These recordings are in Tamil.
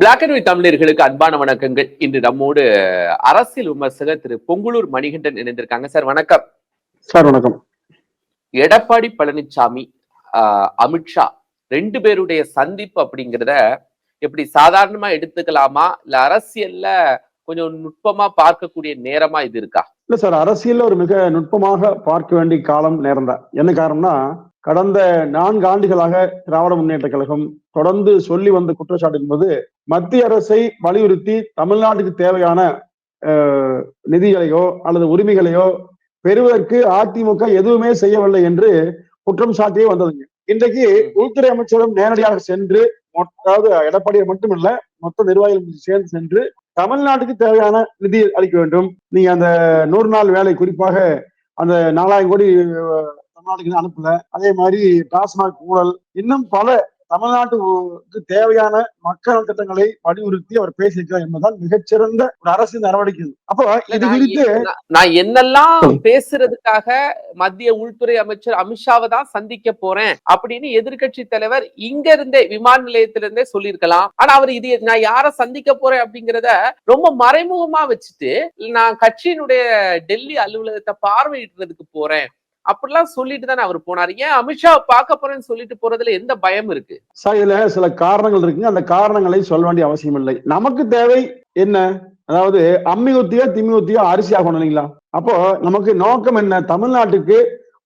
பிளாக் அண்ட் ஒயிட் தமிழர்களுக்கு அன்பான வணக்கங்கள். இன்று நம்மோடு அரசியல் விமர்சகர் திரு பொங்குலூர் மணிகண்டன் இணைந்திருக்காங்க. சார் வணக்கம். சார் வணக்கம். எடப்பாடி பழனிசாமி அமித்ஷா ரெண்டு பேருடைய சந்திப்பு அப்படிங்கிறத எப்படி சாதாரணமா எடுத்துக்கலாமா? இல்ல அரசியல்ல கொஞ்சம் நுட்பமா பார்க்கக்கூடிய நேரமா இது இருக்கா? இல்ல சார் அரசியல்ல ஒரு மிக நுட்பமாக பார்க்க வேண்டிய காலம் நேரம் தான். என்ன காரணம்னா கடந்த நான்கு ஆண்டுகளாக திராவிட முன்னேற்ற கழகம் தொடர்ந்து சொல்லி வந்த குற்றச்சாட்டு என்பது மத்திய அரசை வலியுறுத்தி தமிழ்நாட்டுக்கு தேவையான நிதிகளையோ அல்லது உரிமைகளையோ பெறுவதற்கு அதிமுக எதுவுமே செய்யவில்லை என்று குற்றம் சாட்டியே வந்ததுங்க. இன்றைக்கு உள்துறை அமைச்சரும் நேரடியாக சென்று அதாவது எடப்பாடியை மட்டுமல்ல மொத்த நிர்வாகிகள் சேர்ந்து சென்று தமிழ்நாட்டுக்கு தேவையான நிதி அளிக்க வேண்டும். நீங்க அந்த நூறு நாள் வேலை குறிப்பாக அந்த நாலாயிரம் கோடி தமிழ்நாட்டுக்கு அனுப்பல. அதே மாதிரி டாஸ்மாக் ஊழல். இன்னும் பல தமிழ்நாட்டுக்கு தேவையான மக்கள் திட்டங்களை வலியுறுத்தி அவர் பேசியிருக்கிறார் என்பதுதான் மிகச்சிறந்த ஒரு அரசின் நடவடிக்கை. அப்போ இது நான் குறித்து நான் என்னெல்லாம் பேசுறதுக்காக மத்திய உள்துறை அமைச்சர் அமித்ஷாவை தான் சந்திக்க போறேன் அப்படின்னு எதிர்க்கட்சி தலைவர் இங்க இருந்தே விமான நிலையத்தில இருந்தே சொல்லியிருக்கலாம். ஆனா அவர் இது நான் யார சந்திக்க போறேன் அப்படிங்கறத ரொம்ப மறைமுகமா வச்சுட்டு நான் கட்சியினுடைய டெல்லி அலுவலகத்தை பார்வையிடுறதுக்கு போறேன். அப்படிலாம் சொல்லிட்டு தானே அவர் போனார். ஏன் அமித்ஷா பார்க்க போறேன்னு சொல்லிட்டு போறதுல எந்த பயம் இருக்கு? சார் இதுல சில காரணங்கள் இருக்குங்க. அந்த காரணங்களை சொல்ல வேண்டிய அவசியம் இல்லை. நமக்கு தேவை என்ன? அதாவது அம்மி ஒத்தியோ திம்மி ஒத்தியோ அரிசி ஆகணும் இல்லைங்களா? அப்போ நமக்கு நோக்கம் என்ன? தமிழ்நாட்டுக்கு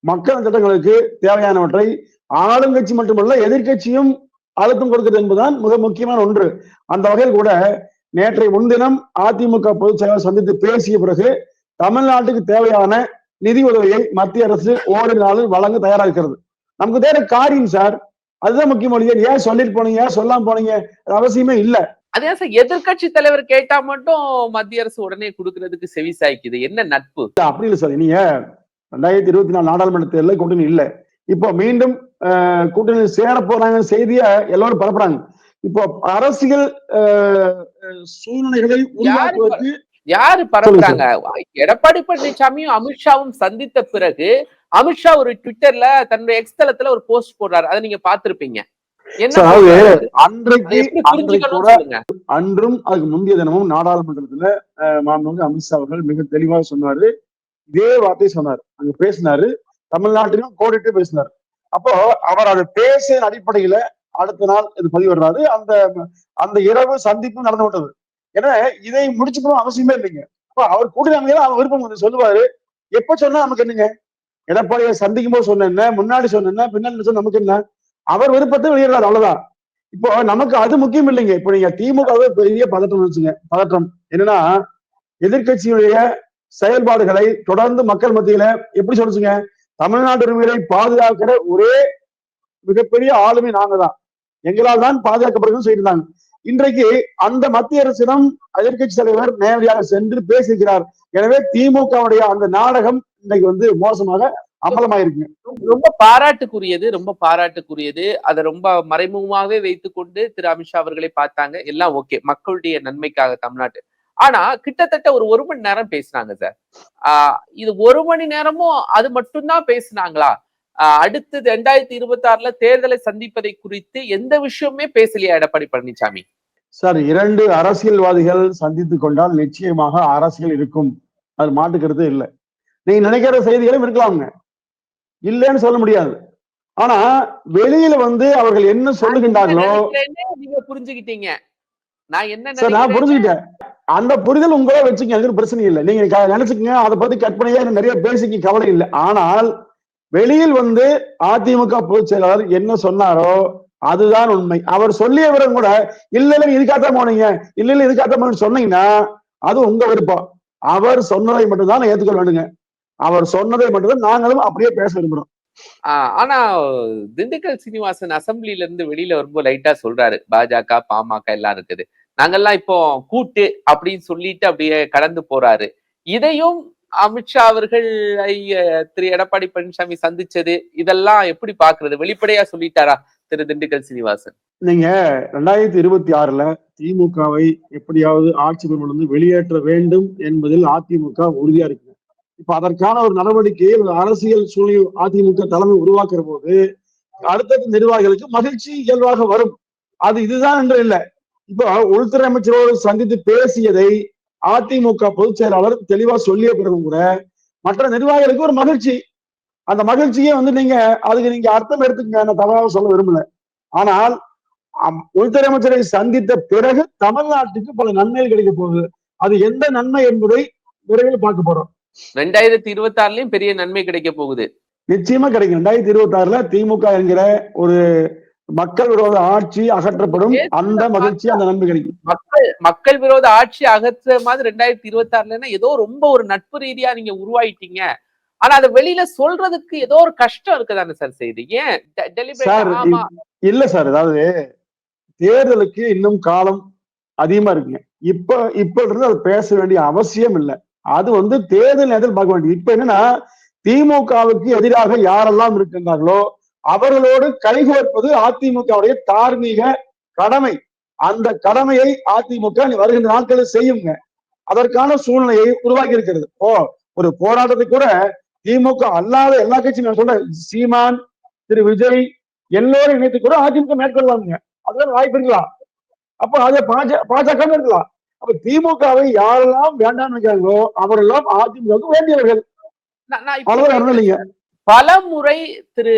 மக்கள் திட்டங்களுக்கு தேவையானவற்றை ஆளுங்கட்சி மட்டுமல்ல எதிர்க்கட்சியும் அழுத்தம் கொடுக்கிறது என்பதுதான் மிக முக்கியமான ஒன்று. அந்த வகையில் கூட நேற்றைய முன்தினம் அதிமுக பொதுச் செயலாளர் சந்தித்து பேசிய பிறகு தமிழ்நாட்டுக்கு தேவையான நிதி உதவியை மத்திய அரசு ஓரிரு நாளில் வழங்க தயாரா இருக்கிறது நமக்கு தேவை காரியம் சார் அதுதான் முக்கிய மொழி. ஏன் சொல்லிட்டு போனீங்க? ஏன் சொல்லாம போனீங்க? அவசியமே இல்ல. அதே சார் எதிர்க்கட்சி தலைவர் கேட்டா மட்டும் மத்திய அரசு உடனே கொடுக்கறதுக்கு செவி சாய்க்குது. என்ன நட்பு? அப்படி இல்லை சார் நீங்க ரெண்டாயிரத்தி இருபத்தி நாலு நாடாளுமன்ற தேர்தலில் கூட்டணி இல்ல. இப்போ மீண்டும் கூட்டணி சேர போறாங்க செய்திய எல்லாரும் பரப்புறாங்க. இப்போ அரசியல் சூழ்நிலைகளை உருவாக்குவதற்கு யாரு பரப்புறாங்க? எடப்பாடி பழனிசாமியும் அமித்ஷாவும் சந்தித்த பிறகு அமித்ஷா ஒரு ட்விட்டர்ல தன்னுடைய எக்ஸ் தளத்துல ஒரு போஸ்ட் போடுறாரு. அதை நீங்க சொல்லுங்க. அன்றும் அதுக்கு முந்தைய தினமும் நாடாளுமன்றத்துல மாண்புமிகு அமித்ஷா அவர்கள் மிக தெளிவாக சொன்னாரு. இதே வார்த்தை சொன்னார். அங்க பேசினாரு. தமிழ்நாட்டிலும் கோடிட்டு பேசினார். அப்போ அவர் அதை பேசிய அடிப்படையில அடுத்த நாள் இது பதிவிடுறாரு. அந்த அந்த இரவு சந்திப்பு நடந்து விட்டது. ஏன்னா இதை முடிச்சுக்கணும் அவசியமே இல்லைங்க. அப்ப அவர் கூட்டணி அவர் விருப்பம் வந்து சொல்லுவாரு. எப்ப சொன்னா நமக்கு என்னங்க? எடப்பாடியை சந்திக்கும் போது சொன்ன முன்னாடி சொன்ன பின்னாடி சொன்ன நமக்கு என்ன? அவர் விருப்பத்தை வெளியிடுறாரு அவ்வளவுதான். இப்போ நமக்கு அது முக்கியம் இல்லைங்க. இப்போ நீங்க திமுகவே பெரிய பதட்டம் வச்சுங்க. பதட்டம் என்னன்னா எதிர்க்கட்சியுடைய செயல்பாடுகளை தொடர்ந்து மக்கள் மத்தியில எப்படி சொல்லுச்சுங்க? தமிழ்நாட்டு உரிமைகளை பாதுகாக்கிற ஒரே மிகப்பெரிய ஆளுமை நாங்க தான் எங்களால் தான் பாதுகாக்கப்படுதுன்னு சொல்லியிருந்தாங்க. இன்றைக்கு அந்த மத்திய அரசிடம் எதிர்கட்சி தலைவர் நேரடியாக சென்று பேசுகிறார். எனவே திமுகவுடைய அந்த நாடகம் இன்னைக்கு வந்து மோசமாக அமலமாயிருக்கு. ரொம்ப பாராட்டுக்குரியது ரொம்ப பாராட்டுக்குரியது. அதை ரொம்ப மறைமுகமாகவே வைத்துக்கொண்டு திரு அமித்ஷா அவர்களை பார்த்தாங்க. எல்லாம் ஓகே. மக்களுடைய நன்மைக்காக தமிழ்நாட்டு. ஆனா கிட்டத்தட்ட ஒரு ஒரு மணி நேரம் பேசினாங்க சார். ஆஹ் இது ஒரு மணி நேரமும் அது மட்டும்தான் பேசினாங்களா? அடுத்து ரெண்டாயிரத்தி இருபத்தி ஆறுல தேர்தலை சந்திப்பதை குறித்து எந்த விஷயமுமே பேசலையா எடப்பாடி பழனிசாமி? சார் இரண்டு அரசியல்வாதிகள் சந்தித்து கொண்டால் நிச்சயமாக அரசியல் இருக்கும். அது மாட்டுக்கிறது இல்லை. நீங்க நினைக்கிற செய்திகளும் இருக்கலாம்ங்க இல்லைன்னு சொல்ல முடியாது. ஆனா வெளியில வந்து அவர்கள் என்ன சொல்லுகின்றார்களோ நீங்க புரிஞ்சுக்கிட்டீங்க. நான் என்ன நான் புரிஞ்சுக்கிட்டேன். அந்த புரிதல் உங்களே வச்சுக்க எனக்கு பிரச்சனை இல்லை. நீங்க நினைச்சுக்கங்க. அதை பத்தி கற்பனையா நிறைய பேசிக்க கவலை இல்லை. ஆனால் வெளியில் வந்து அதிமுக பொதுச் செயலாளர் என்ன சொன்னாரோ அதுதான் உண்மை. அவர் சொல்லிய விவரம் கூட இல்ல இல்ல நீங்க போனீங்க. இல்ல இல்ல இதுக்காகத்தான் போனீங்கன்னு சொன்னீங்கன்னா அது உங்க விருப்பம். அவர் சொன்னதை மட்டும்தான் ஏத்துக்கொள்ள வேண்டுங்க. அவர் சொன்னதை மட்டும்தான் நாங்களும் அப்படியே பேச விரும்புறோம். ஆஹ் ஆனா திண்டுக்கல் சீனிவாசன் அசம்பிளில இருந்து வெளியில வரும்போது லைட்டா சொல்றாரு. பாஜக பாமக எல்லாம் இருக்குது. நாங்கெல்லாம் இப்போ கூட்டு அப்படின்னு சொல்லிட்டு அப்படியே கடந்து போறாரு. இதையும் அமித்ஷா அவர்கள் திரு எடப்பாடி பழனிசாமி சந்திச்சது இதெல்லாம் எப்படி பாக்குறது வெளிப்படையா சொல்லிட்டாரா? திரு திண்டுக்கல் சீனிவாசன். நீங்க ரெண்டாயிரத்தி இருபத்தி ஆறுல திமுகவை எப்படியாவது ஆட்சி பொறுப்பிலிருந்து வெளியேற்ற வேண்டும் என்பதில் அதிமுக உறுதியா இருக்கு. இப்ப அதற்கான ஒரு நடவடிக்கையை ஒரு அரசியல் சூழ்நிலை அதிமுக தலைமை உருவாக்குற போது அடுத்தடுத்த நிர்வாகிகளுக்கு மகிழ்ச்சி இயல்பாக வரும். அது இதுதான் என்று இல்லை. இப்போ உள்துறை அமைச்சரோடு சந்தித்து பேசியதை அதிமுக பொதுச் செயலாளர் தெளிவா சொல்லிய பிறகும் கூட மற்ற நிர்வாகிகளுக்கு ஒரு மகிழ்ச்சி. அந்த மகிழ்ச்சியே வந்து நீங்க அதுக்கு நீங்க அர்த்தம் எடுத்துக்கங்க. நான் தவறாக சொல்ல விரும்பல. ஆனால் உள்துறை அமைச்சரை சந்தித்த பிறகு தமிழ்நாட்டுக்கு பல நன்மைகள் கிடைக்க போகுது. அது எந்த நன்மை என்பதை விரைவில் பார்க்க போறோம். ரெண்டாயிரத்தி இருபத்தி ஆறுலயும் பெரிய நன்மை கிடைக்க போகுது. நிச்சயமா கிடைக்கும். ரெண்டாயிரத்தி இருபத்தி ஆறுல திமுக என்கிற ஒரு மக்கள் விரோத ஆட்சி அகற்றப்படும் அந்த மகிழ்ச்சி அந்த நன்மை கிடைக்கும். மக்கள் மக்கள் விரோத ஆட்சி அகற்ற மாதிரி ரெண்டாயிரத்தி இருபத்தி ஆறுலன்னா ஏதோ ரொம்ப ஒரு நட்பு ரீதியா நீங்க உருவாயிட்டீங்க. ஆனா அதை வெளியில சொல்றதுக்கு ஏதோ ஒரு கஷ்டம் இருக்குதானே சார் செய்யுது ஏன்? இல்ல சார் அதாவது தேர்தலுக்கு இன்னும் காலம் அதிகமா இருக்குங்க. இப்ப இப்ப இருந்து அது பேச வேண்டிய அவசியம் இல்லை. அது வந்து தேர்தல் நேரத்தில் பார்க்க வேண்டியது. இப்ப என்னன்னா திமுகவுக்கு எதிராக யாரெல்லாம் இருக்கின்றார்களோ அவர்களோடு கைகோர்ப்பது அதிமுகவுடைய தார்மீக கடமை. அந்த கடமையை அதிமுக வருகின்ற நாட்களில் செய்யுங்க. அதற்கான சூழ்நிலையை உருவாக்கி இருக்கிறது ஓ ஒரு போராட்டத்தை கூட திமுக அல்லாத எல்லா கட்சியும் நான் சொல்றேன். சீமான் திரு விஜய் எல்லோரும் இணைத்து கூட அதிமுக மேற்கொள்ளலாமுங்க அதுதான் வாய்ப்பு இருக்கலாம் அப்ப அதை பாஜக இருக்கலாம் அப்ப திமுகவை யாரெல்லாம் வேண்டாம்னு நினைக்கிறாங்களோ அவரெல்லாம் அதிமுகவுக்கு வேண்டியவர்கள். இல்லைங்க பல முறை திரு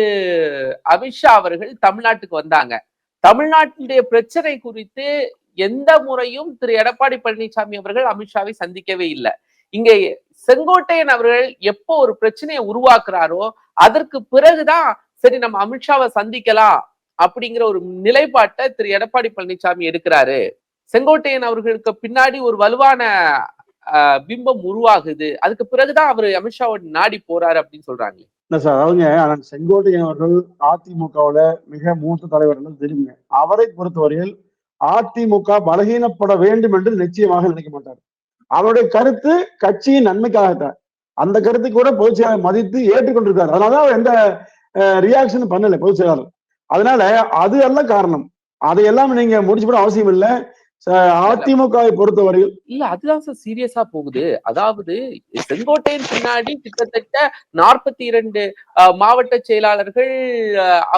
அமித்ஷா அவர்கள் தமிழ்நாட்டுக்கு வந்தாங்க. தமிழ்நாட்டினுடைய பிரச்சனை குறித்து எந்த முறையும் திரு எடப்பாடி பழனிசாமி அவர்கள் அமித்ஷாவை சந்திக்கவே இல்லை. இங்கே செங்கோட்டையன் அவர்கள் எப்போ ஒரு பிரச்சனையை உருவாக்குறாரோ அதற்கு பிறகுதான் சரி நம்ம அமித்ஷாவை சந்திக்கலாம் அப்படிங்கிற ஒரு நிலைப்பாட்டை திரு. எடப்பாடி பழனிசாமி எடுக்கிறாரு. செங்கோட்டையன் அவர்களுக்கு பின்னாடி ஒரு வலுவான பிம்பம் உருவாகுது. அதுக்கு பிறகுதான் அவர் அமித்ஷாவோட நாடி போறாரு அப்படின்னு சொல்றாங்க இல்ல சார் செங்கோட்டையன் அவர்கள் அதிமுகவுல மிக மூத்த தலைவர்கள் தெரியுங்க. அவரை பொறுத்தவரையில் அதிமுக பலகீனப்பட வேண்டும் என்று நிச்சயமாக நினைக்க மாட்டார். அவருடைய கருத்து கட்சியின் நன்மைக்காகத்தான். அந்த கருத்து கூட பொதுச் செயலாளர் மதித்து ஏற்றுக்கொண்டிருக்காரு. அதனாலதான் அவர் எந்த ரியாக்ஷன் பண்ணல பொதுச் செயலாளர். அதனால அது அல்ல காரணம். அதையெல்லாம் நீங்க முடிச்சு போட அவசியம் இல்லை. அதிமுகவை பொறுத்தவரையில். இல்ல அதுதான் சார் சீரியஸா போகுது. அதாவது செங்கோட்டையின் பின்னாடி கிட்டத்தட்ட நாற்பத்தி இரண்டு மாவட்ட செயலாளர்கள்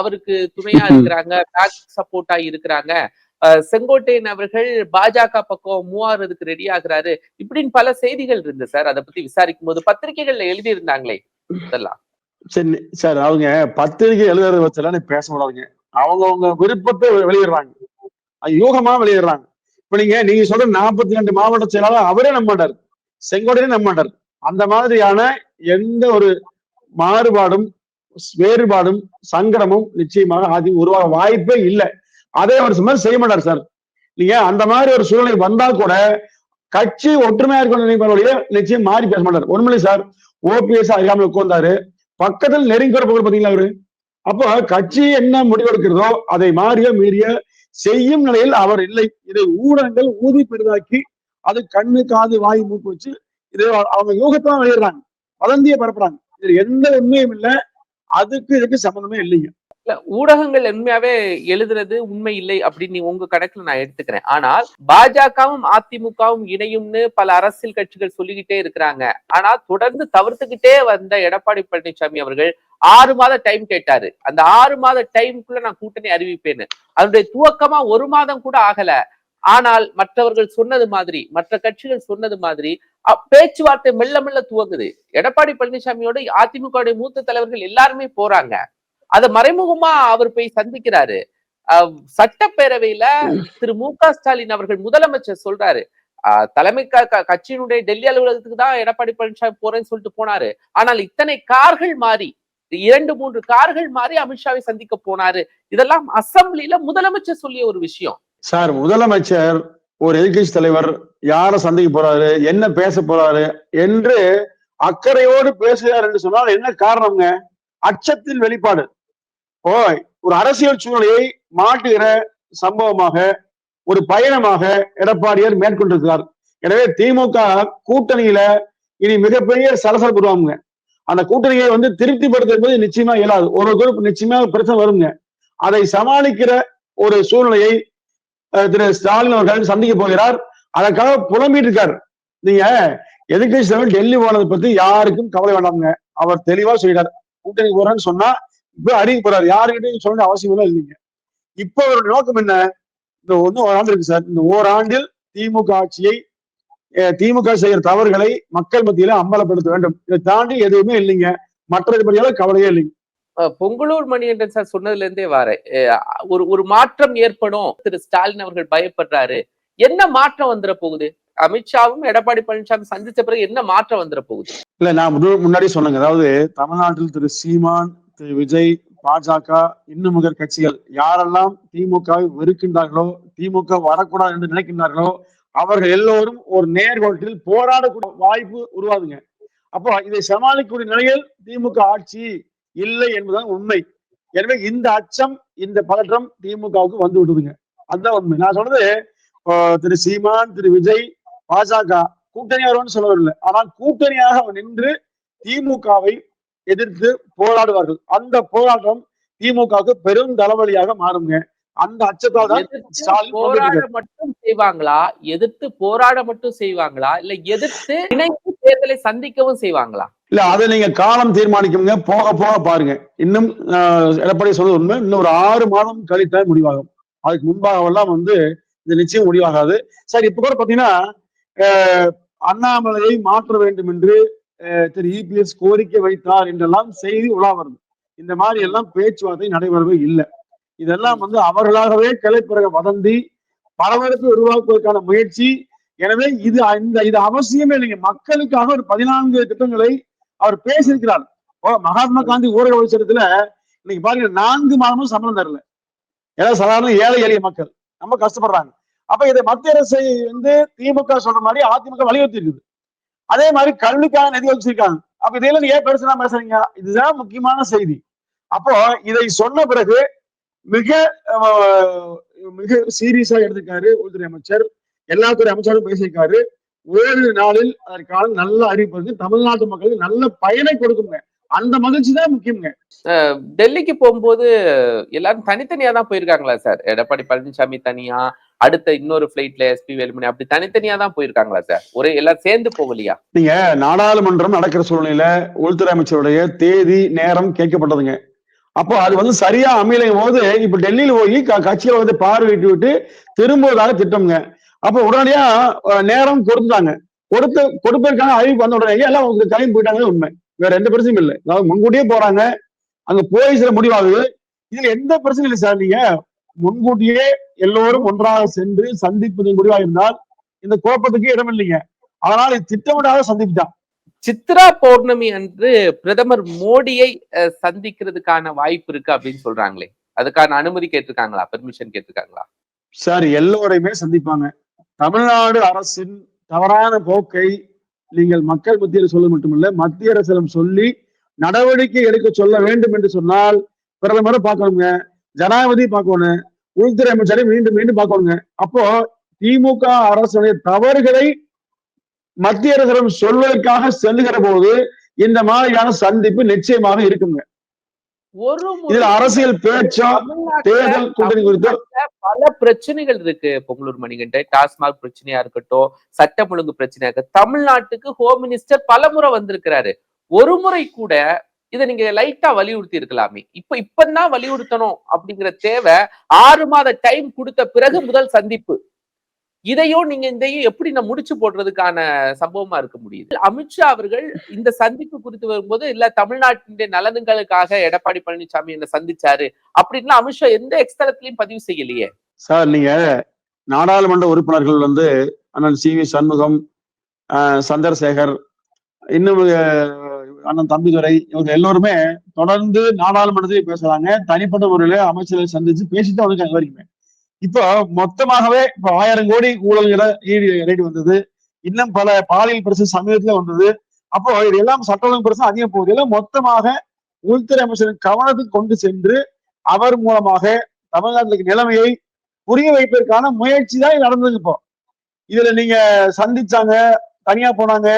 அவருக்கு துணையா இருக்கிறாங்க. பேக் சப்போர்ட்டா இருக்கிறாங்க. செங்கோட்டையன் அவர்கள் பாஜக பக்கம் மூவாறதுக்கு ரெடி ஆகுறாரு. இப்படின்னு பல செய்திகள் இருந்து சார். அதை பத்தி விசாரிக்கும் போது பத்திரிகைகள்ல எழுதியிருந்தாங்களே இதெல்லாம். சரி சார் அவங்க பத்திரிகை எழுதுறத வச்செல்லாம் நீ பேச முடியாதுங்க. அவங்க அவங்க விருப்பத்தை வெளியிடுறாங்க. யூகமா வெளியிடுறாங்க. இப்ப நீங்க நீங்க சொல்ற நாற்பத்தி ரெண்டு மாவட்ட செயலாளர் அவரே நம்ப மாட்டார். செங்கோட்டையே நம்ப மாட்டார். அந்த மாதிரியான எந்த ஒரு மாறுபாடும் வேறுபாடும் சங்கடமும் நிச்சயமாக அது உருவாக வாய்ப்பே இல்லை. அதே அவர் சும்மா செய்ய மாட்டார் சார். நீங்க அந்த மாதிரி ஒரு சூழ்நிலை வந்தா கூட கட்சி ஒற்றுமையா இருக்கணும் நிச்சயம் மாறி பேச மாட்டார். உண்மையிலே சார். ஓபிஎஸ் அறியாமல் உட்கார்ந்தாரு. பக்கத்தில் நெருங்கி வர போகிற பாத்தீங்களா அவரு? அப்போ கட்சி என்ன முடிவெடுக்கிறதோ அதை மாறிய மீறிய செய்யும் நிலையில் அவர் இல்லை. இதை ஊடகங்கள் ஊதி பெரிதாக்கி அது கண்ணு காது வாய் மூக்கு வச்சு இதை அவங்க யூகத்தான் வெளியிடுறாங்க. வதந்தியை பரப்புறாங்க. இதுல எந்த உண்மையும் இல்லை. அதுக்கு இதுக்கு சம்பந்தமே இல்லைங்க. இல்ல ஊடகங்கள் உண்மையாவே எழுதுறது உண்மை இல்லை அப்படின்னு உங்க கணக்குல நான் எடுத்துக்கிறேன். ஆனால் பாஜகவும் அதிமுகவும் இணையும்னு பல அரசியல் கட்சிகள் சொல்லிக்கிட்டே இருக்கிறாங்க. ஆனா தொடர்ந்து தவிர்த்துக்கிட்டே வந்த எடப்பாடி பழனிசாமி அவர்கள் ஆறு மாத டைம் கேட்டாரு. அந்த ஆறு மாத டைமுக்குள்ள நான் கூட்டணி அறிவிப்பேன்னு. அதனுடைய துவக்கமா ஒரு மாதம் கூட ஆகல. ஆனால் மற்றவர்கள் சொன்னது மாதிரி மற்ற கட்சிகள் சொன்னது மாதிரி பேச்சுவார்த்தை மெல்ல மெல்ல துவங்குது. எடப்பாடி பழனிசாமியோட அதிமுக மூத்த தலைவர்கள் எல்லாருமே போறாங்க. அத மறைமுகமா அவர் போய் சந்திக்கிறாரு. சட்டப்பேரவையில திரு மு க ஸ்டாலின் அவர்கள் முதலமைச்சர் சொல்றாரு. தலைமை கட்சியினுடைய டெல்லி அலுவலகத்துக்கு தான் எடப்பாடி பழனிசாமி போறேன்னு சொல்லிட்டு போனாரு. ஆனால் இத்தனை கார்கள் மாறி இரண்டு மூன்று கார்கள் மாறி அமித்ஷாவை சந்திக்க போனாரு. இதெல்லாம் அசெம்பிளில முதலமைச்சர் சொல்லிய ஒரு விஷயம். சார் முதலமைச்சர் ஒரு எதிர்கட்சி தலைவர் யாரை சந்திக்க போறாரு என்ன பேச போறாரு என்று அக்கறையோடு பேசுகிறார் என்று சொன்னால் என்ன காரணம்ங்க? அச்சத்தின் வெளிப்பாடு. ஒரு அரசியல் சூழ்நிலையை மாட்டுகிற சம்பவமாக ஒரு பயணமாக எடப்பாடியார் மேற்கொண்டிருக்கிறார். எனவே திமுக கூட்டணியில இனி மிகப்பெரிய சலசலப்பு வருவாங்க அந்த கூட்டணியை வந்து திருப்திப்படுத்த என்பது நிச்சயமா இயலாது. ஒரு குரூப் நிச்சயமா பிரச்சனை வருங்க. அதை சமாளிக்கிற ஒரு சூழ்நிலையை திரு ஸ்டாலின் அவர்கள் சந்திக்க போகிறார். அதற்காக புலம்பிட்டு இருக்கார். நீங்க எதிர்கட்சி தலைவர் டெல்லி போனதை பத்தி யாருக்கும் கவலை வேண்டாம்ங்க. அவர் தெளிவா சொல்லிட்டார். கூட்டணி போறேன்னு சொன்னா இப்ப அறிவிக்க போறாரு. யாருக்கிட்டையும் சொல்ல அவசியம் எல்லாம் இல்லைங்க. இப்ப அவருடைய நோக்கம் என்ன? இந்த ஒண்ணு ஓராண்டு இருக்கு சார். இந்த ஓராண்டில் திமுக ஆட்சியை திமுக செய்யற தவறுகளை மக்கள் மத்தியில அம்பலப்படுத்த வேண்டும். இதை தாண்டி எதுவுமே இல்லைங்க. மற்றது பற்றியெல்லாம் கவலையே இல்லைங்க. பொங்கலூர் மணிகண்டன் சார் சொன்னதுல இருந்தே அஹ் ஒரு ஒரு மாற்றம் ஏற்படும். திரு. ஸ்டாலின் அவர்கள் பயப்படுறாரு. என்ன மாற்றம் வந்துட போகுது? அமித்ஷாவும் எடப்பாடி பழனிசாமி சந்திச்ச பிறகு என்ன மாற்றம் வந்துட போகுது? இல்ல நான் முன்னாடி- முன்னாடி சொன்னேங்க. அதாவது தமிழ்நாட்டில் திரு சீமான் திரு விஜய் பாஜக இன்னும் மிக கட்சிகள் யாரெல்லாம் திமுகவை வெறுக்கின்றார்களோ திமுக வரக்கூடாது என்று நினைக்கின்றார்களோ அவர்கள் எல்லோரும் ஒரு நேர்கோட்டில் போராடக்கூடிய வாய்ப்பு உருவாதுங்க அப்போ இதை சமாளிக்கக்கூடிய நிலையில் திமுக ஆட்சி இல்லை என்பதுதான் உண்மை. எனவே இந்த அச்சம் இந்த பதற்றம் திமுகவுக்கு வந்து விடுதுங்க அதுதான் உண்மை. நான் சொல்றது திரு சீமான் திரு விஜய் பாஜக கூட்டணி வரும்னு சொல்ல வரல ஆனால் கூட்டணியாக அவர் நின்று திமுகவை எதிர்த்து போராடுவார்கள். அந்த போராட்டம் திமுகவுக்கு பெரும் தலைவலியாக மாறுங்க அந்த அச்சத்தால் தான் போராட. மட்டும் செய்வாங்களா? எதிர்த்து போராட மட்டும் செய்வாங்களா? இல்ல எதிர்த்து இணைந்து தேர்தலை சந்திக்கவும் செய்வாங்களா? இல்ல அதை நீங்க காலம் தீர்மானிக்குங்க. போக போக பாருங்க. இன்னும் எடப்பாடி சொல்றது உண்மை. இன்னும் ஒரு ஆறு மாதம் கழித்தான் முடிவாகும். அதுக்கு முன்பாகவெல்லாம் வந்து இது நிச்சயம் முடிவாகாது. சார் இப்ப கூட பாத்தீங்கன்னா அண்ணாமலையை மாற்ற வேண்டும் என்று திரு இபிஎஸ் கோரிக்கை வைத்தார் என்றெல்லாம் செய்தி உலா வருது. இந்த மாதிரி எல்லாம் பேச்சுவார்த்தை நடைபெறவே இல்லை. இதெல்லாம் வந்து அவர்களாகவே கிளைப்பிறக வதந்தி பரபரப்பு உருவாக்குவதற்கான முயற்சி. எனவே இது இந்த இது அவசியமே இல்லைங்க. மக்களுக்காக ஒரு பதினான்கு திட்டங்களை அவர் பேசியிருக்கிறார். மகாத்மா காந்தி ஊரக வழிச்சடத்துல இன்னைக்கு பாருங்க நான்கு மாதமும் சம்பளம் தரல. ஏதாவது சாதாரண ஏழை எளிய மக்கள். ரொம்ப கஷ்டப்படுறாங்க. அப்ப இதை மத்திய அரசை வந்து திமுக சொல்ற மாதிரி அதிமுக வலியுறுத்தி இருக்குது அதே மாதிரி கல்விக்கான நிதி வச்சிருக்காங்க. அப்ப இதெல்லாம் ஏன் பெருசா பேசுறீங்க? இதுதான் முக்கியமான செய்தி. அப்போ இதை சொன்ன பிறகு மிக மிக சீரியஸா எடுத்துக்காரு உள்துறை அமைச்சர். எல்லா துறை அமைச்சரும் பேசியிருக்காரு. ஏழு நாளில் அதற்கான நல்ல அறிவிப்பு வந்து தமிழ்நாட்டு மக்களுக்கு நல்ல பயனை கொடுக்குங்க. அந்த மகிழ்ச்சி தான் முக்கியங்க டெல்லிக்கு போகும்போது எல்லாரும் தனித்தனியா தான் போயிருக்காங்களா சார்? எடப்பாடி பழனிசாமி தனியா? அடுத்த இன்னொரு பிளைட்ல எஸ்பி வேலுமணி அப்படி தனித்தனியா தான் போயிருக்காங்களா சார் ஒரே எல்லாம் சேர்ந்து போகலையா? நீங்க நாடாளுமன்றம் நடக்கிற சூழ்நிலையில உள்துறை அமைச்சருடைய தேதி நேரம் கேட்கப்பட்டதுங்க. அப்போ அது வந்து சரியா அமையலையும் போது இப்ப டெல்லியில போய் க- கட்சியை வந்து பார்வையிட்டு விட்டு திரும்புவதாக திட்டம்ங்க. அப்ப உடனடியா நேரம் கொடுத்துட்டாங்க. கொடுத்து கொடுப்பதற்கான அறிவிப்பு வந்த உடனே எல்லாம் உங்களுக்கு கிளம்பி போயிட்டாங்க உண்மை. வேற எந்த பிரச்சனையும் இல்லை. அதாவது முன்கூட்டியே போறாங்க. அங்க போய் சில முடிவாகுது. இதுல எந்த பிரச்சனையும் இல்லை சார் நீங்க. முன்கூட்டியே எல்லோரும் ஒன்றாக சென்று சந்திப்பது முடிவாக இருந்தால் இந்த குழப்பத்துக்கு இடம் இல்லைங்க அதனால திட்டமிடாத சந்திப்பு தான் சித்ரா பௌர்ணமி அன்று பிரதமர் மோடியை சந்திக்கிறதுக்கான வாய்ப்பு இருக்கு அப்படின்னு சொல்றாங்களே. அதுக்கான அனுமதி கேட்டிருக்காங்களா? பெர்மிஷன் கேட்டிருக்காங்களா? சார் எல்லோரையுமே சந்திப்பாங்க. தமிழ்நாடு அரசின் தவறான போக்கை நீங்கள் மக்கள் மத்தியில் சொல்ல மட்டுமல்ல மத்திய அரசிடம் சொல்லி நடவடிக்கை எடுக்க சொல்ல வேண்டும் என்று சொன்னால் பிரதமரை பார்க்கணுங்க. ஜனாதிபதி பார்க்கணும். உள்துறை அமைச்சரை மீண்டும் மீண்டும் பார்க்கணுங்க. அப்போ திமுக அரசுடைய தவறுகளை மத்திய அரசிடம் சொல்வதற்காக செல்லுகிற போது இந்த மாதிரியான சந்திப்பு நிச்சயமாக இருக்குங்க. ஒரு இதுல அரசியல் பேச்சா தேர்தல் கூட்டணி குறித்து பல பிரச்சனைகள் இருக்கு. பொங்கலூர் மணிகண்டன் டாஸ்மாக் பிரச்சனையா இருக்கட்டும் சட்டம் ஒழுங்கு பிரச்சனையா இருக்கு தமிழ்நாட்டுக்கு ஹோம் மினிஸ்டர் பல முறை வந்திருக்கிறாரு. ஒரு முறை கூட இதை நீங்க லைட்டா வலியுறுத்தி இருக்கலாமே இப்ப இப்பதான் வலியுறுத்தணும் அப்படிங்கிற தேவை. ஆறு மாத டைம் கொடுத்த பிறகு முதல் சந்திப்பு. இதையும் நீங்க இதையும் எப்படி நான் முடிச்சு போடுறதுக்கான சம்பவமா இருக்க முடியுது? அமித்ஷா அவர்கள் இந்த சந்திப்பு குறித்து வரும்போது இல்ல தமிழ்நாட்டினுடைய நலன்களுக்காக எடப்பாடி பழனிசாமி என்ன சந்திச்சாரு அப்படின்னு அமித்ஷா எந்த எக்ஸ்தலத்திலையும் பதிவு செய்யலையே. சார் நீங்க நாடாளுமன்ற உறுப்பினர்கள் வந்து அண்ணன் சி வி சண்முகம் ஆஹ் சந்திரசேகர் இன்னும் அண்ணன் அண்ணன் தம்பிதுரை இவங்க எல்லோருமே தொடர்ந்து நாடாளுமன்றத்திலே பேசுறாங்க. தனிப்பட்ட முறையில அமைச்சரை சந்திச்சு பேசிட்டு வந்து வரைக்குமே இப்போ மொத்தமாகவே இப்போ ஆயிரம் கோடி ஊழல்களை ஈடு வந்தது. இன்னும் பல பாலியல் பிரச்சனை சமீபத்துல வந்தது. அப்போ இது எல்லாம் சட்ட ஒழுங்கு பிரச்சனை அதிகம் போகுது. எல்லாம் மொத்தமாக உள்துறை அமைச்சரின் கவனத்துக்கு கொண்டு சென்று அவர் மூலமாக தமிழ்நாட்டுக்கு நிலைமையை புரிய வைப்பதற்கான முயற்சி தான் இது நடந்தது இப்போ. இதுல நீங்க சந்திச்சாங்க தனியா போனாங்க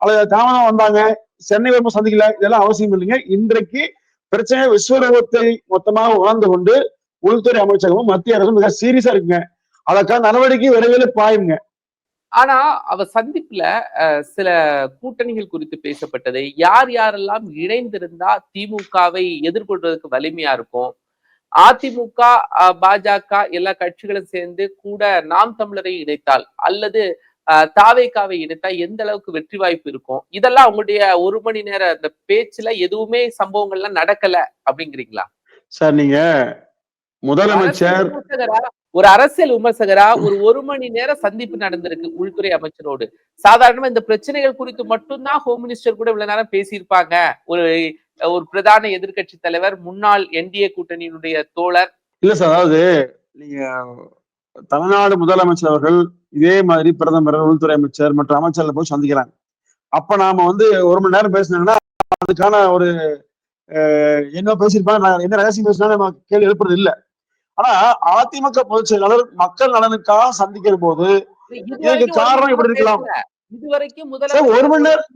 அல்லது தாமதம் வந்தாங்க சென்னை வரும்போது சந்திக்கல இதெல்லாம் அவசியம் இல்லைங்க. இன்றைக்கு பிரச்சனை விஸ்வரூபத்தை மொத்தமாக உணர்ந்து கொண்டு உள்துறை அமைச்சகமும் மத்திய அரசும் மிக சீரியஸா இருக்குங்க. அதற்கான நடவடிக்கை விரைவில் பாயுங்க. ஆனா அவ சந்திப்புல அஹ், சில கூட்டணிகள் குறித்து பேசப்பட்டது. யார் யாரெல்லாம் இணைந்திருந்தா திமுகவை எதிர்கொள்வதற்கு வலிமையா இருக்கும்? அதிமுக பாஜக எல்லா கட்சிகளும் சேர்ந்து கூட நாம் தமிழரை இணைத்தால் அல்லது தாவேகாவை இணைத்தால் எந்த அளவுக்கு வெற்றி வாய்ப்பு இருக்கும்? இதெல்லாம் உங்களுடைய ஒரு மணி நேர அந்த பேச்சுல எதுவுமே சம்பவங்கள்லாம் நடக்கல அப்படிங்கிறீங்களா? சார் நீங்க முதலமைச்சர் ஒரு அரசியல் விமர்சகரா? ஒரு ஒரு மணி நேர சந்திப்பு நடந்திருக்கு உள்துறை அமைச்சரோடு. சாதாரணமா இந்த பிரச்சனைகள் குறித்து மட்டும்தான் ஹோம் மினிஸ்டர் கூட இவ்வளவு நேரம் பேசியிருப்பாங்க. ஒரு ஒரு பிரதான எதிர்க்கட்சி தலைவர் முன்னாள் என்டிஏ கூட்டணியினுடைய தோழர். இல்ல சார் அதாவது நீங்க தமிழ்நாடு முதலமைச்சர் அவர்கள் இதே மாதிரி பிரதமர் உள்துறை அமைச்சர் மற்றும் அமைச்சர்ல போய் சந்திக்கிறாங்க அப்ப நாம வந்து ஒரு மணி நேரம் பேசினோம்னா அதுக்கான ஒரு என்ன பேசியிருப்பாங்க என்ன ரகசியம் பேசினா நம்ம கேள்வி எழுப்புறது இல்ல ஆனா அதிமுக பொதுச் செயலாளர் மக்கள் நலனுக்காக சந்திக்கிற போது இதுவரைக்கும் காரணம் எப்படி நேரம் இருக்கலாம்? இதுவரைக்கும் சார், ஒரு மணி நேரம்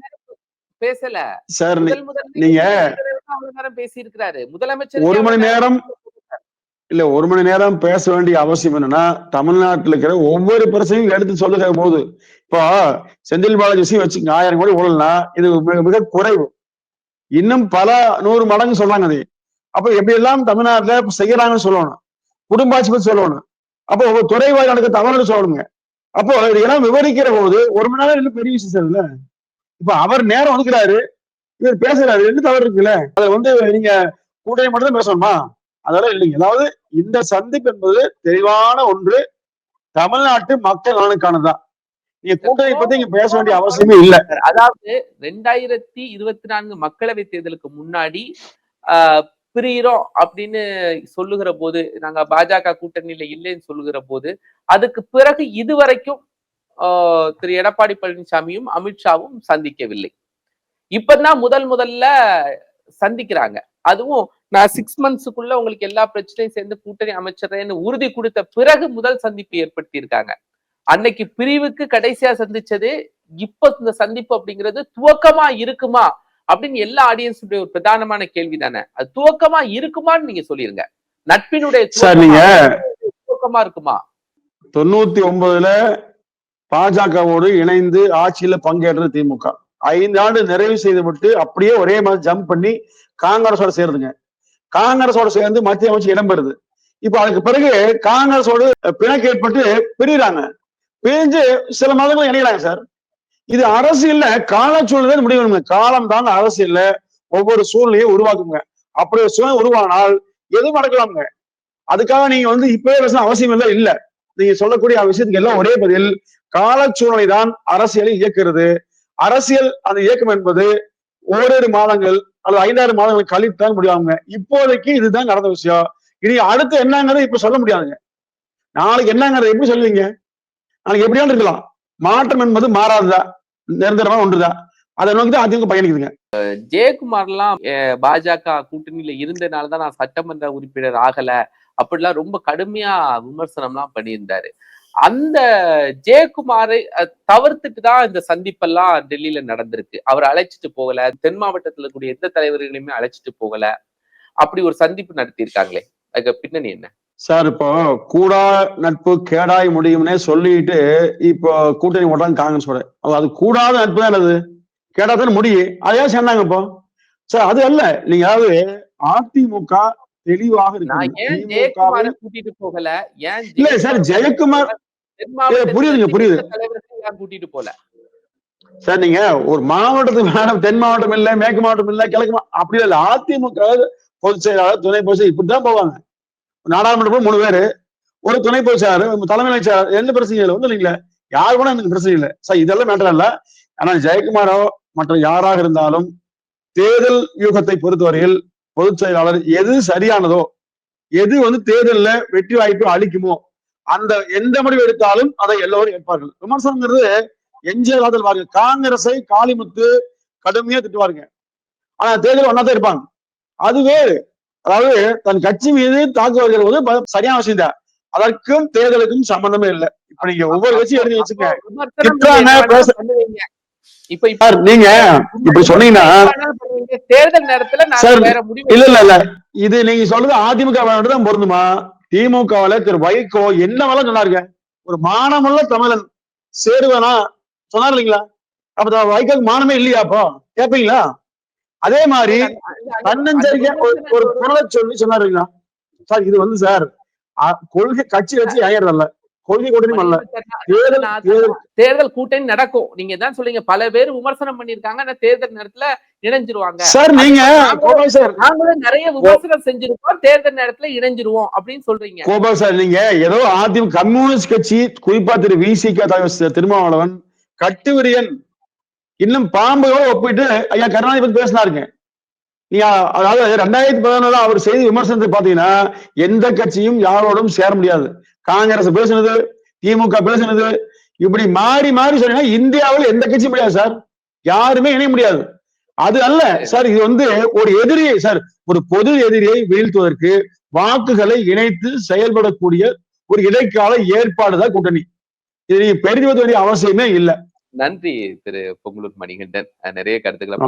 பேசல சார் முதல்ல நீங்க பேசி இருக்கிறாரு முதலமைச்சர் ஒரு மணி நேரம் இல்ல ஒரு மணி நேரம் பேச வேண்டிய அவசியம் என்னன்னா தமிழ்நாட்டில் இருக்கிற ஒவ்வொரு பிரச்சனையும் எடுத்து சொல்லுகிற போது. இப்போ செந்தில் பாலாஜி விஷயம் வச்சுங்க ஆயிரம் கோடி ஊழல்னா இது மிக- மிக குறைவு. இன்னும் பல நூறு மடங்கு சொல்றாங்க அது. அப்ப எப்படி எல்லாம் தமிழ்நாட்டில் செய்யறாங்கன்னு சொல்லணும். குடும்பாட்சி பத்தி சொல்லணும். அப்போ ஒவ்வொரு துறை வாரி நடக்க தவறுன்னு சொல்லணுங்க. அப்போ இதெல்லாம் விவரிக்கிற போது ஒரு மணி நேரம் இன்னும் பெரிய விஷயம் சார் இல்ல இப்ப அவர் நேரம் ஒதுக்குறாரு. இவர் பேசுறாரு. என்ன தவறு இருக்குல்ல? அதை வந்து நீங்க கூட்டணி மட்டும் தான் பேசணுமா? அதெல்லாம் இல்லைங்க. அதாவது இந்த சந்திப்பு என்பது தெளிவான ஒன்று. தமிழ்நாட்டு மக்கள் நலனுக்கானதுதான் நீங்க கூட்டணி பத்தி இங்க பேச வேண்டிய அவசியமே இல்ல. அதாவது ரெண்டாயிரத்தி இருபத்தி நான்கு மக்களவை தேர்தலுக்கு முன்னாடி ஆஹ், பிரியிறோம் அப்படின்னு சொல்லுகிற போது நாங்க பாஜக கூட்டணியில இல்லைன்னு சொல்லுகிற போது அதுக்கு பிறகு இதுவரைக்கும் ஆஹ், திரு எடப்பாடி பழனிசாமியும் அமித்ஷாவும் சந்திக்கவில்லை. இப்பதான் முதல் முதல்ல சந்திக்கிறாங்க. அதுவும் நான் சிக்ஸ் மந்த்ஸுக்குள்ள உங்களுக்கு எல்லா பிரச்சனையும் சேர்ந்து கூட்டணி அமைச்சரேன்னு உறுதி கொடுத்த பிறகு முதல் சந்திப்பு ஏற்படுத்தி இருக்காங்க அன்னைக்கு பிரிவுக்கு கடைசியா சந்திச்சது இப்ப இந்த சந்திப்பு அப்படிங்கிறது துவக்கமா இருக்குமா அப்படின்னு எல்லா ஆடியன்ஸுடைய ஒரு பிரதானமான கேள்வி தானே. அது துவக்கமா இருக்குமான்னு நீங்க சொல்லிருங்க. நட்பினுடைய துவக்கமா- இருக்குமா? தொண்ணூத்தி ஒன்பதுல பாஜகவோடு இணைந்து ஆட்சியில பங்கேற்றது திமுக. ஐந்து ஆண்டு நிறைவு செய்துவிட்டு அப்படியே ஒரே மாதிரி ஜம்ப் பண்ணி காங்கிரஸோட சேருதுங்க. காங்கிரஸோட சேர்ந்து மத்திய அமைச்சர் இடம்பெறுது இப்ப அதுக்கு பிறகு காங்கிரஸோடு பிணக்கு ஏற்பட்டு பிரிகிறாங்க பிரிஞ்சு சில மாதங்கள் இணைகிறாங்க சார். இது அரசியல்ல காலச்சூழ்நிலை முடிவு காலம் தான் அரசியல்ல. ஒவ்வொரு சூழ்நிலையும் உருவாக்குங்க. அப்படி ஒரு சூழ்நிலை உருவானால் எதுவும் நடக்கலாமுங்க. அதுக்காக நீங்க வந்து இப்பவே பேசணும் அவசியம் இல்லை இல்ல. நீங்க சொல்லக்கூடிய விஷயத்துக்கு எல்லாம் ஒரே பதில் காலச்சூழ்நிலை தான் அரசியலை இயக்குறது அரசியல் அந்த இயக்கம் என்பது ஓரிரு மாதங்கள் அல்லது ஐந்தாறு மாதங்கள் கழித்தான் முடியாதுங்க இப்போதைக்கு இதுதான் நடந்த விஷயம். இனி அடுத்து என்னங்கிறத இப்ப சொல்ல முடியாதுங்க. நாளைக்கு என்னங்கிறத எப்படி சொல்லுவீங்க நாளைக்கு எப்படியாலும் இருக்கலாம். மாற்றம் என்பது மாறாததா? நிரந்தரமா ஒன்றுதான் அதை நோக்கி தான் அதிமுக பயணிக்குதுங்க. ஜெயக்குமார்லாம் பாஜக கூட்டணியில இருந்ததுனாலதான் நான் சட்டமன்ற உறுப்பினர் ஆகல. அப்படிலாம் ரொம்ப கடுமையா விமர்சனம்லாம் பண்ணியிருந்தாரு. அந்த ஜெயக்குமாரை தவிர்த்துட்டு தான் இந்த சந்திப்பெல்லாம் டெல்லியில நடந்திருக்கு. அவர் அழைச்சிட்டு போகல. தென் மாவட்டத்துல இருக்கக்கூடிய எந்த தலைவர்களையுமே அழைச்சிட்டு போகல. அப்படி ஒரு சந்திப்பு நடத்தியிருக்காங்களே. அதுக்கு பின்னணி என்ன? சார் இப்போ கூடா நட்பு கேடாய் முடியும்னே சொல்லிட்டு இப்போ கூட்டணி ஓட்டாங்க காங்கிரஸோட அது அது கூடாத நட்பு தான் அது கேடா தான் முடியும் அதையா சொன்னாங்க இப்போ? சார் அது அல்ல. நீங்க அதாவது அதிமுக தெளிவாக இருக்கு கூட்டிட்டு போகல? ஏன் இல்ல சார் ஜெயக்குமார் புரியுதுங்க, புரியுது. கூட்டிட்டு போல? சார் நீங்க ஒரு மாவட்டத்துக்கு மேடம் தென் மாவட்டம் இல்ல மேற்கு மாவட்டம் இல்ல கிழக்கு அப்படி இல்ல அதிமுக பொதுச் செயலாளர் துணை பொதுச் இப்படிதான் போவாங்க. நாடாளுமன்றம் மூணு பேரு ஒரு துணை பொதுச் செயலாளர் தலைமை செயலாளர் எந்த பிரச்சனையும் இல்லை ஒண்ணும் இல்லைங்களே யார் கூட எனக்கு பிரச்சனை இல்லை. சார் இதெல்லாம் மேட்டர் இல்ல ஆனா ஜெயக்குமாரோ மற்ற யாராக இருந்தாலும் தேர்தல் வியூகத்தை பொறுத்தவரையில் பொதுச் செயலாளர் எது சரியானதோ எது வந்து தேர்தல்ல வெற்றி வாய்ப்பு அளிக்குமோ அந்த எந்த முடிவு எடுத்தாலும் அதை எல்லோரும் ஏற்பார்கள். விமர்சனங்கிறது எம்ஜிஆர் காலத்தில் பாருங்க காங்கிரஸை காளிமுத்து கடுமையா திட்டுவாருங்க. ஆனா தேர்தல் ஒன்னா தான் இருப்பாங்க. அது வேறு. அதாவது தன் கட்சி மீது தாக்கு வருகிற போது சரியான விஷயம் தான் அதற்கும் தேர்தலுக்கும் சம்பந்தமே இல்லை. இப்ப நீங்க ஒவ்வொரு கட்சியும் பேச- பண்ணுவீங்க? இப்ப இப்ப நீங்க இப்படி சொன்னீங்கன்னா. தேர்தல் நேரத்துல இல்ல இல்ல இல்ல. இது நீங்க சொல்றது அதிமுக தான் பொருந்துமா? திமுகவுல திரு வைகோ என்ன வேலை சொன்னாருங்க. ஒரு மானமுள்ள தமிழன். சேருவனா? சொன்னார் இல்லைங்களா? அப்ப வைகோக்கு மானமே இல்லையா அப்போ? கேப்பீங்களா? அதே மாதிரி தன்னஞ்சரிக்கை ஒரு- குரலை சொல்லி சொன்னாருங்களா சார் இது வந்து சார் கொள்கை கட்சி வச்சு இணையறதல்ல கொள்கை கூட்டணி அல்ல. தேர்தல் தேர்தல் கூட்டணி நடக்கும். நீங்க தான் சொல்றீங்க. பல பேர் விமர்சனம் பண்ணிருக்காங்க ஆனா தேர்தல் நேரத்துல இணைஞ்சிருவாங்க. சார் நீங்க நாங்களும் நிறைய விமர்சனம் செஞ்சிருக்கோம். தேர்தல் நேரத்துல இணைஞ்சிருவோம் அப்படின்னு சொல்றீங்க. கோபால் சார் நீங்க ஏதோ அதிமுக கம்யூனிஸ்ட் கட்சி குறிப்பா திரு விசிக தலைவர் திரு திருமாவளவன் கட்டுவிரியன் இன்னும் பாம்புகளோட ஒப்பிட்டு ஐயா கருணாநிதி பத்தி பேசினாருங்க. நீங்க அதாவது ரெண்டாயிரத்தி பதினொன்னுல அவர் செய்தி விமர்சனத்தை பாத்தீங்கன்னா எந்த கட்சியும் யாரோடும் சேர முடியாது. காங்கிரஸ் பேசுனது திமுக பேசுனது இப்படி மாறி மாறி சொன்னீங்கன்னா இந்தியாவில் எந்த கட்சியும் முடியாது சார் யாருமே இணைய முடியாது. அது அல்ல. சார் இது வந்து ஒரு எதிரியை சார் ஒரு பொது எதிரியை வீழ்த்துவதற்கு வாக்குகளை இணைத்து செயல்படக்கூடிய ஒரு இடைக்கால ஏற்பாடுதான் கூட்டணி. இது பெரிதுவது வேண்டிய அவசியமே இல்லை. நன்றி திரு பொங்கலூர் மணிகண்டன். நிறைய கருத்துக்களை